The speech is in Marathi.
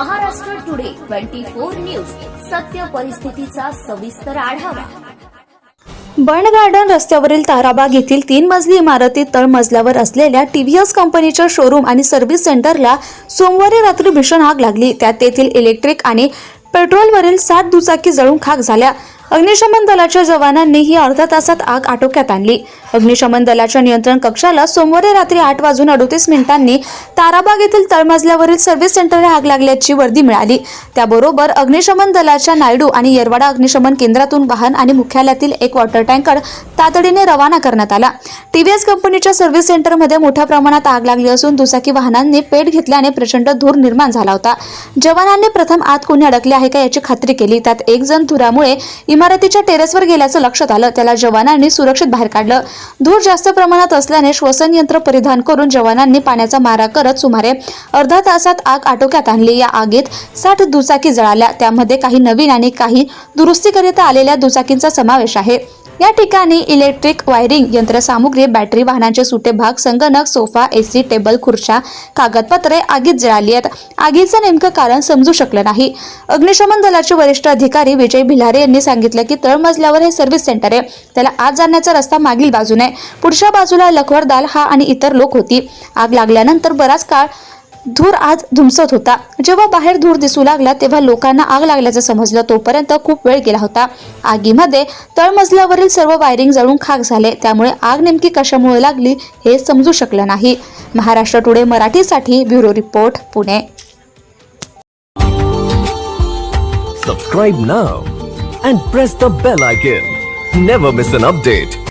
Twenty four news. सत्य परिस्थितीचा सविस्तर आढावा. बर्न गार्डन रस्त्यावरील ताराबाग येथील तीन मजली इमारतीत तळमजल्यावर असलेल्या टीव्हीएस कंपनीच्या शोरूम आणि सर्व्हिस सेंटरला सोमवारी रात्री भीषण आग लागली. त्यात तेथील इलेक्ट्रिक आणि पेट्रोलवरील सात दुचाकी जळून खाक झाल्या. अग्निशमन दलाच्या जवानांनी ही अर्ध्या तासात आग आटोक्यात आणली. अग्निशमन दलाच्या नियंत्रण कक्षाला सोमवारी रात्री आठ वाजून अडोतीस मिनिटांनी ताराबाग येथील तळमजल्यावरील सर्व्हिस सेंटरला आग लागल्याची वर्दी मिळाली. त्याबरोबर अग्निशमन दलाच्या नायडू आणि येरवाडा अग्निशमन केंद्रातून वाहन आणि मुख्यालयातील एक वॉटर टँकर तातडीने रवाना करण्यात आला. टीव्हीएस कंपनीच्या सर्व्हिस सेंटरमध्ये मोठ्या प्रमाणात आग लागली असून दुचाकी वाहनांनी पेट घेतल्याने प्रचंड धूर निर्माण झाला होता. जवानांनी प्रथम आत कोणी अडकले आहे का याची खात्री केली. त्यात एक जण धुरामुळे इमारतीच्या टेरेसवर गेल्याचं लक्षात आलं. त्याला जवानांनी सुरक्षित बाहेर काढलं. धूर जास्त प्रमाणात असल्याने श्वसन यंत्र परिधान करून जवानांनी पाण्याचा मारा करत सुमारे अर्धा तासात आग आटोक्यात आणली. या आगीत साठ दुचाकी जळाल्या. त्यामध्ये काही नवीन आणि काही दुरुस्तीकरिता आलेल्या दुचाकींचा समावेश आहे. या ठिकाणी इलेक्ट्रिक वायरिंग यंत्रसामुग्री बॅटरी वाहनांचे सुटे भाग संगणक सोफा एसी टेबल खुर्च्या कागदपत्रे आगीत जळाली आहेत. आगीचं नेमकं कारण समजू शकलं नाही. अग्निशमन दलाचे वरिष्ठ अधिकारी विजय भिलारे यांनी सांगितलं की तळमजल्यावर हे सर्व्हिस सेंटर आहे. त्याला आत जाण्याचा रस्ता मागील बाजूने पुढच्या बाजूला लखवरदाल हा आणि इतर लोक होती. आग लागल्यानंतर बराच काळ धूर आज धुमसत होता. जेव्हा बाहेर धूर दिसू लागला तेव्हा लोकांना आग लागल्याचं समजलं. तोपर्यंत खूप वेळ गेला होता. आगीमध्ये तळमजल्यावरील सर्व वायरिंग जळून खाक झाले. त्यामुळे आग नेमकी कशामुळे लागली हे समजू शकलं नाही. महाराष्ट्र टुडे मराठीसाठी bureau report Pune. Subscribe now and press the bell icon never miss an update